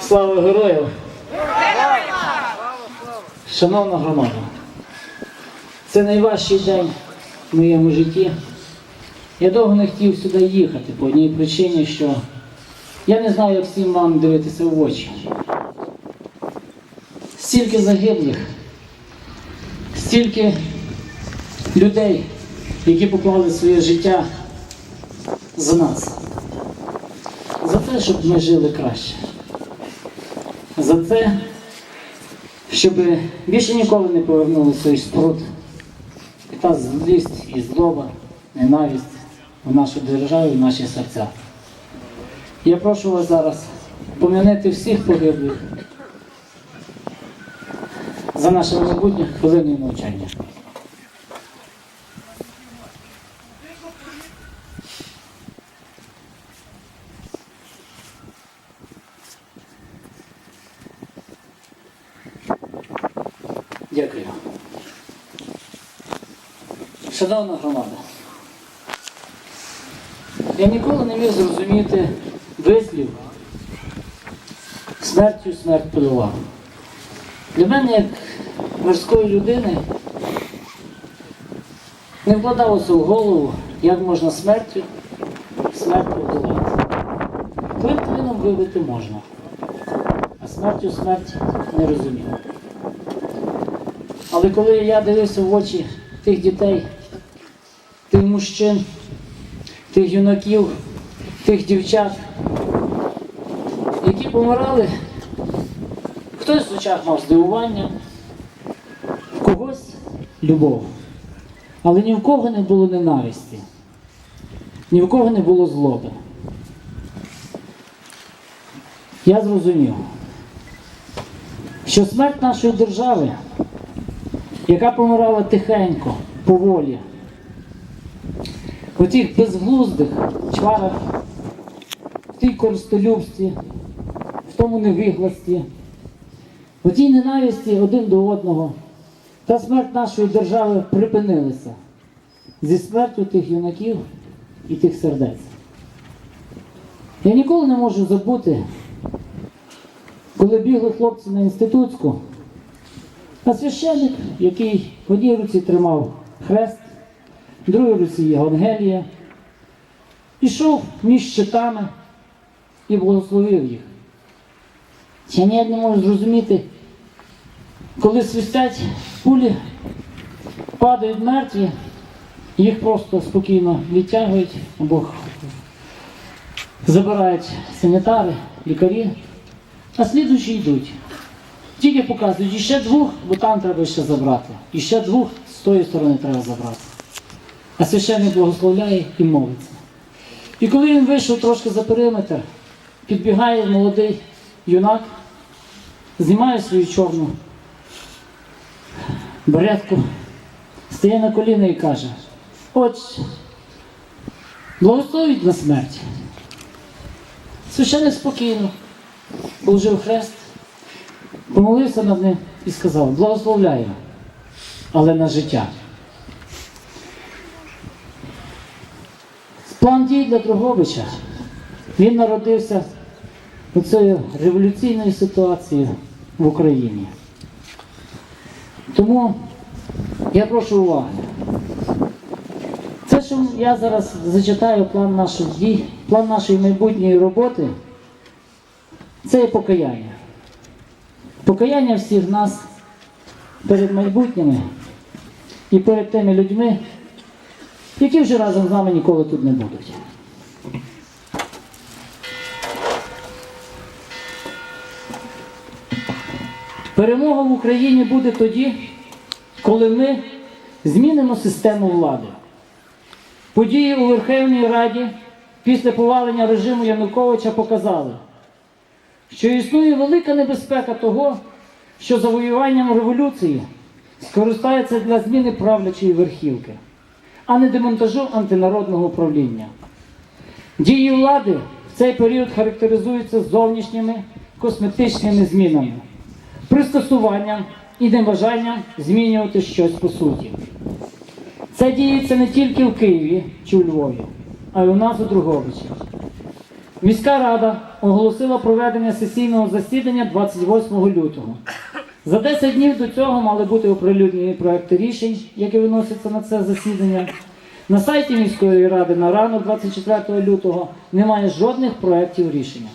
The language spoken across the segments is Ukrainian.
Слава героям! Шановна громада, це найважчий день в моєму житті. Я довго не хотів сюди їхати по одній причині, що я не знаю, як всім вам дивитися в очі. Стільки загиблих, стільки людей, які поклали своє життя за нас, за те, щоб ми жили краще, за те, щоб більше ніколи не повернулися той спрут, і та злість і злоба, ненависть в нашу державу і в наші серця. Я прошу вас зараз пом'янити всіх погиблих за наше майбутнє хвилиною мовчання. Дякую. Шановна громада, я ніколи не міг зрозуміти вислів смертю смерть пилова. Для мене, як морської людини, не вкладалося в голову, як можна смертю смерть подолати. Клином вибити можна, а смертю смерть не розумів. Але коли я дивився в очі тих дітей, тих мужчин, тих юнаків, тих дівчат, які помирали, хтось в очах мав здивування, в когось любов. Але ні в кого не було ненависті, ні в кого не було злоби. Я зрозумів, що смерть нашої держави яка помирала тихенько, поволі, у тих безглуздих чварах, в тій користолюбстві, в тому невигласті, у тій ненависті один до одного, та смерть нашої держави припинилася зі смертю тих юнаків і тих сердець. Я ніколи не можу забути, коли бігли хлопці на інститутську. А священник, який в одній руці тримав хрест, другій Євангелія, пішов між щитами і благословив їх. Я ніяк не можу зрозуміти, коли свистять пулі, падають мертві, їх просто спокійно відтягують або забирають санітари, лікарі, а слідуючі йдуть. Тільки показують, і ще двох, бо там треба ще забрати. І ще двох з тої сторони треба забрати. А священник благословляє і молиться. І коли він вийшов трошки за периметр, підбігає молодий юнак, знімає свою чорну беретку, стає на коліна і каже, отче, благословіть на смерть. Священник спокійно положив хрест, помолився над ним і сказав, благословляю, але на життя. Дій для Дрогобича. Він народився у цієї революційної ситуації в Україні. Тому я прошу уваги. Це, що я зараз зачитаю план наших дій, план нашої майбутньої роботи, це є покаяння. Покаяння всіх нас перед майбутніми і перед тими людьми, які вже разом з нами ніколи тут не будуть. Перемога в Україні буде тоді, коли ми змінимо систему влади. Події у Верховній Раді після повалення режиму Януковича показали, що існує велика небезпека того, що завоюванням революції скористається для зміни правлячої верхівки, а не демонтажу антинародного управління. Дії влади в цей період характеризуються зовнішніми косметичними змінами, пристосуванням і небажанням змінювати щось по суті. Це діється не тільки в Києві чи у Львові, а й у нас у Друговичі. Міська рада оголосила проведення сесійного засідання 28 лютого. За 10 днів до цього мали бути оприлюднені проекти рішень, які виносяться на це засідання. На сайті міської ради на ранок 24 лютого немає жодних проєктів рішення.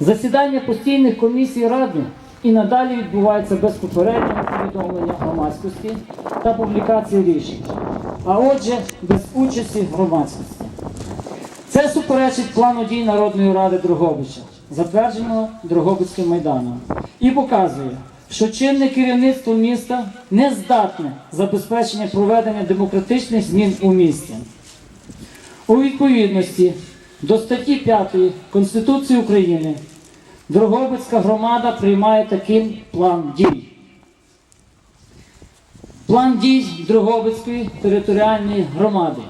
Засідання постійних комісій ради і надалі відбувається без попереднього повідомлення громадськості та публікації рішень, а отже, без участі громадськості. Це суперечить плану дій Народної ради Дрогобича, затвердженого Дрогобицьким майданом, і показує, що чинне керівництво міста не здатне забезпечення проведення демократичних змін у місті. У відповідності до статті 5 Конституції України Дрогобицька громада приймає такий план дій. План дій Дрогобицької територіальної громади.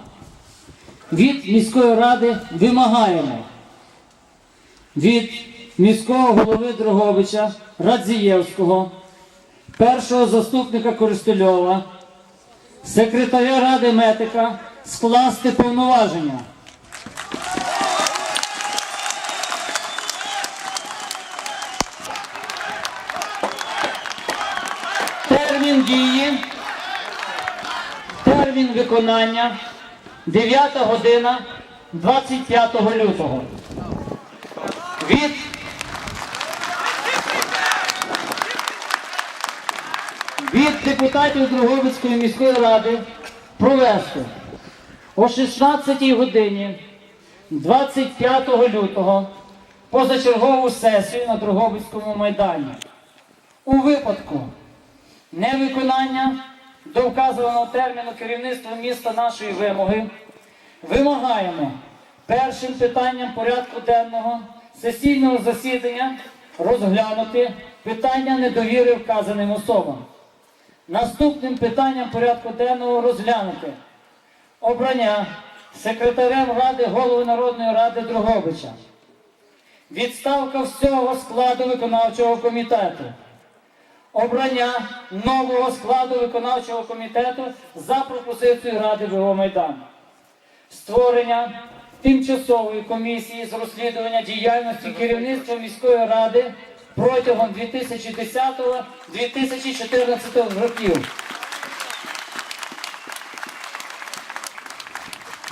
Від міської ради вимагаємо від міського голови Дрогобича Радзієвського, першого заступника Користельова, секретаря ради Метика скласти повноваження. Термін дії, термін виконання 9 година 25 лютого. Від від депутатів Дрогобицької міської ради провести о 16 годині 25 лютого позачергову сесію на Дрогобицькому майдані. У випадку невиконання до вказаного терміну керівництва міста нашої вимоги вимагаємо першим питанням порядку денного сесійного засідання розглянути питання недовіри вказаним особам. Наступним питанням порядку денного розглянути. Обрання секретарем Ради голови Народної ради Дрогобича, відставка всього складу виконавчого комітету, обрання нового складу виконавчого комітету за пропозицією Ради ВО Майдану, створення тимчасової комісії з розслідування діяльності керівництва міської ради протягом 2010-2014 років.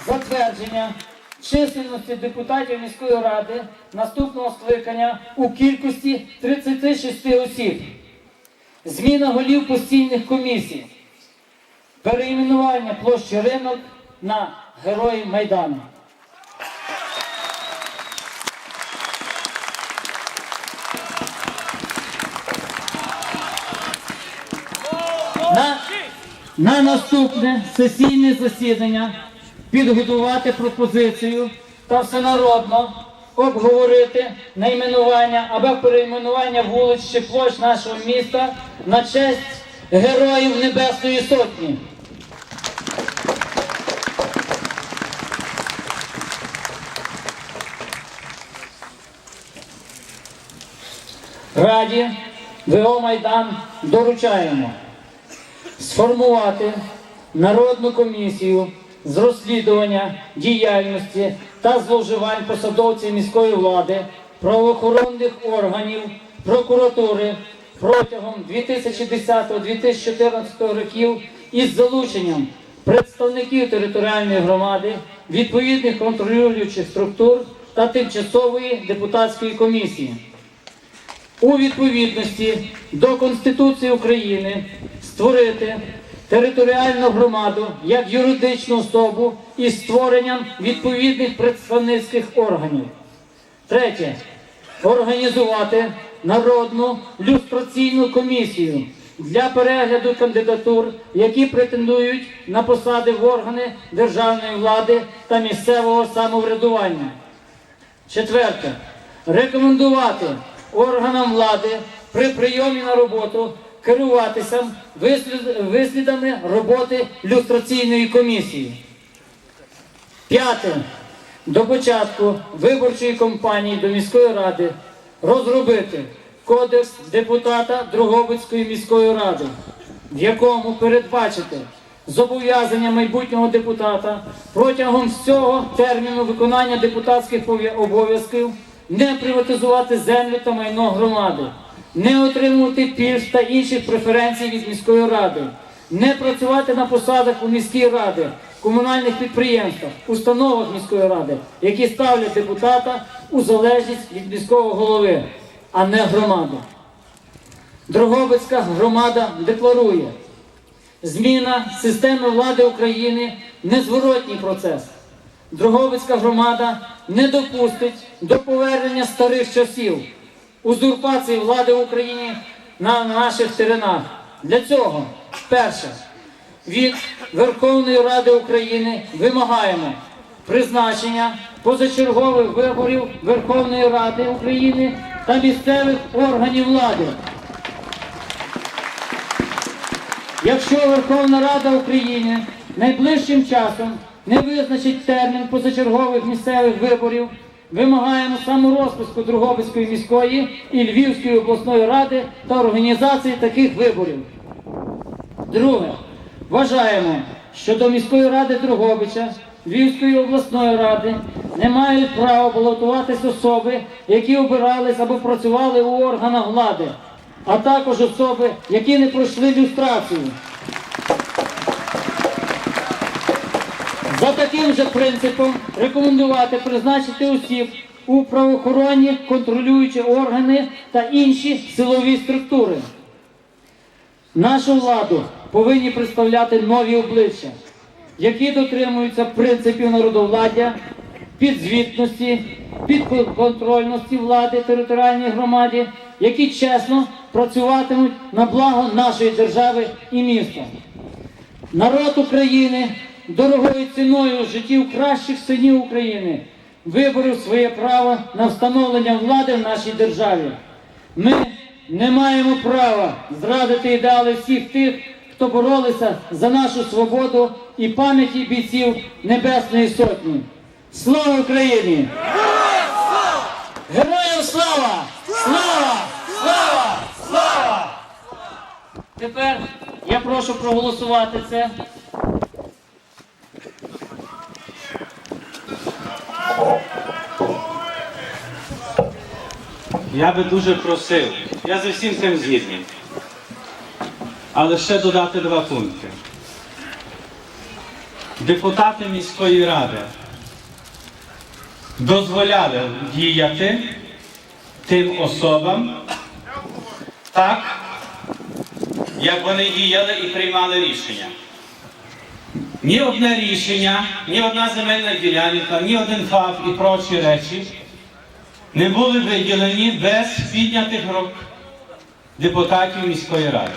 Затвердження чисельності депутатів міської ради наступного скликання у кількості 36 осіб. Зміна голів постійних комісій. Переіменування площі ринок на Герої Майдану. На наступне сесійне засідання підготувати пропозицію та всенародно обговорити найменування або перейменування вулиць чи площ нашого міста на честь Героїв Небесної Сотні. Раді ВО Майдан доручаємо сформувати народну комісію з розслідування діяльності та зловживань посадовців міської влади, правоохоронних органів, прокуратури протягом 2010-2014 років із залученням представників територіальної громади, відповідних контролюючих структур та тимчасової депутатської комісії. У відповідності до Конституції України створити територіальну громаду як юридичну особу із створенням відповідних представницьких органів. Третє. Організувати народну люстраційну комісію для перегляду кандидатур, які претендують на посади в органи державної влади та місцевого самоврядування. Четверте. Рекомендувати органам влади при прийомі на роботу керуватися вислідами роботи люстраційної комісії. П'яте. До початку виборчої кампанії до міської ради розробити кодекс депутата Дрогобицької міської ради, в якому передбачити зобов'язання майбутнього депутата протягом всього терміну виконання депутатських обов'язків не приватизувати землю та майно громади, не отримувати пільг та інших преференцій від міської ради, не працювати на посадах у міській раді, комунальних підприємствах, установах міської ради, які ставлять депутата у залежність від міського голови, а не громади. Дрогобицька громада декларує, зміна системи влади України незворотній процес. Дрогобицька громада не допустить до повернення старих часів, узурпації влади в Україні на наших теренах. Для цього, перше, від Верховної Ради України вимагаємо призначення позачергових виборів Верховної Ради України та місцевих органів влади. Якщо Верховна Рада України найближчим часом не визначить термін позачергових місцевих виборів, вимагаємо саморозпуску Другобицької міської і Львівської обласної ради та організації таких виборів. Друге, вважаємо, що до міської ради Дрогобича, Львівської обласної ради не мають права балотуватись особи, які обирались або працювали у органах влади, а також особи, які не пройшли люстрацію. За таким же принципом рекомендувати призначити осіб у правоохоронні контролюючі органи та інші силові структури. Нашу владу повинні представляти нові обличчя, які дотримуються принципів народовладдя, підзвітності, підконтрольності влади територіальній громаді, які чесно працюватимуть на благо нашої держави і міста. Народ України дорогою ціною життів кращих синів України виборов своє право на встановлення влади в нашій державі. Ми не маємо права зрадити ідеали всіх тих, хто боролися за нашу свободу і пам'яті бійців Небесної Сотні. Слава Україні! Героям слава! Слава! Слава! Слава! Тепер я прошу проголосувати це. Я би дуже просив, я з усім цим згідний. Але ще додати два пункти. Депутати міської ради дозволяли діяти тим особам так, як вони діяли і приймали рішення. Ні одне рішення, ні одна земельна ділянка, ні один ФАП і прочі речі не були виділені без піднятих рук депутатів міської ради.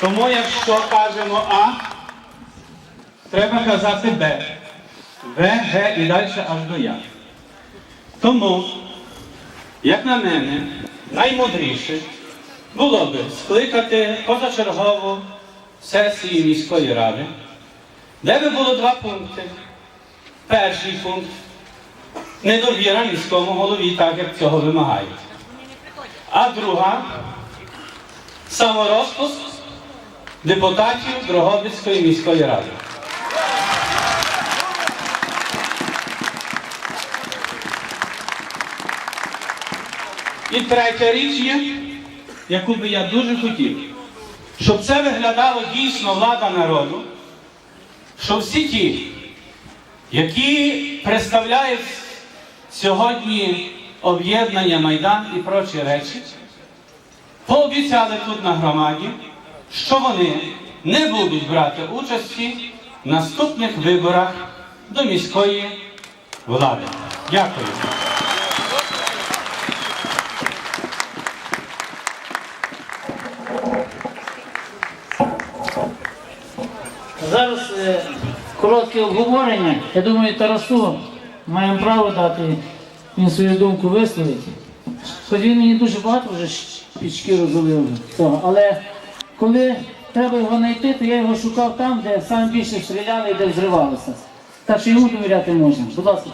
Тому, якщо кажемо А, треба казати Б. В, Г і далі аж до Я. Тому, як на мене, наймудріше було би скликати позачергову сесію міської ради, де би було два пункти. Перший пункт недовіра міському голові, так як цього вимагають. А друга саморозпуск депутатів Дрогобицької міської ради. І третя річ є, яку би я дуже хотів, щоб це виглядало дійсно влада народу, що всі ті, які представляють сьогодні об'єднання Майдан і прочі речі, пообіцяли тут на громаді, що вони не будуть брати участі в наступних виборах до міської влади. Дякую. Зараз е, коротке обговорення. Я думаю, Тарасу маємо право дати, він свою думку висловити. Хоч він мені дуже багато вже пічки шкіру. Але коли треба його знайти, то я його шукав там, де саме більше стріляли і де взривалося. Так що йому довіряти можна. Будь ласка.